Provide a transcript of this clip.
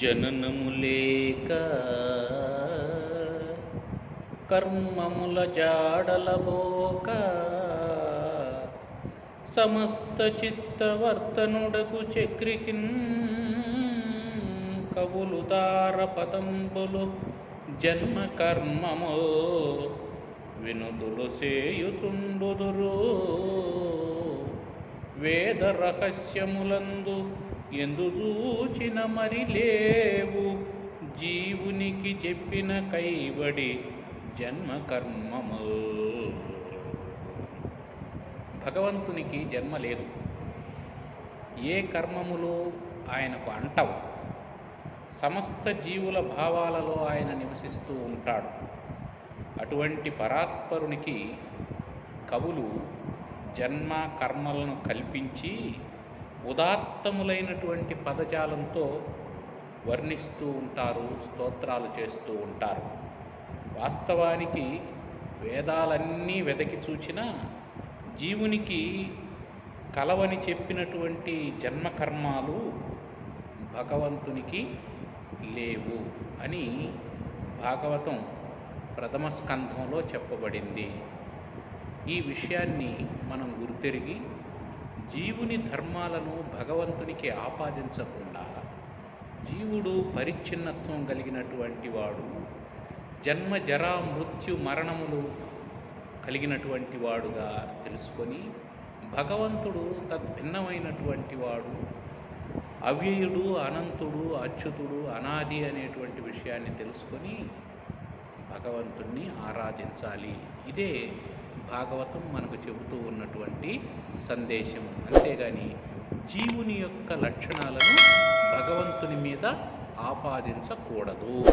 జననము లేక కర్మముల జాడలబోక సమస్త చిత్తవర్తనుడకు చక్రికిన్ కవులు దార జన్మ కర్మము వినుదులు సేయుచుండుదురు వేద రహస్యములందు ఎందు చూచిన మరి లేవు. జీవునికి చెప్పిన కైవడి జన్మ కర్మము భగవంతునికి జన్మ లేదు. ఏ కర్మములు ఆయనకు అంటవు. సమస్త జీవుల భావాలలో ఆయన నివసిస్తూ ఉంటాడు. అటువంటి పరాత్పరునికి కవులు జన్మ కర్మలను కల్పించి ఉదాత్తములైనటువంటి పదజాలంతో వర్ణిస్తూ ఉంటారు స్తోత్రాలు చేస్తూ ఉంటారు. వాస్తవానికి వేదాలన్నీ వెదకి చూచినా జీవునికి కలవని చెప్పినటువంటి జన్మకర్మాలు భగవంతునికి లేవు అని భాగవతం ప్రథమ స్కంధంలో చెప్పబడింది. ఈ విషయాన్ని మనం గుర్తెరిగి జీవుని ధర్మాలను భగవంతునికి ఆపాదించకుండా జీవుడు పరిచ్ఛిన్నత్వం కలిగినటువంటి వాడు జన్మ జరా మృత్యు మరణములు కలిగినటువంటి వాడుగా తెలుసుకొని భగవంతుడు తద్భిన్నమైనటువంటి వాడు అవ్యయుడు అనంతుడు అచ్యుతుడు అనాది అనేటువంటి విషయాన్ని తెలుసుకొని భగవంతుణ్ణి ఆరాధించాలి. ఇదే భాగవతం మనకు చెబుతూ ఉన్నటువంటి సందేశం. అంతేగాని జీవుని యొక్క లక్షణాలను భగవంతుని మీద ఆపాదించకూడదు.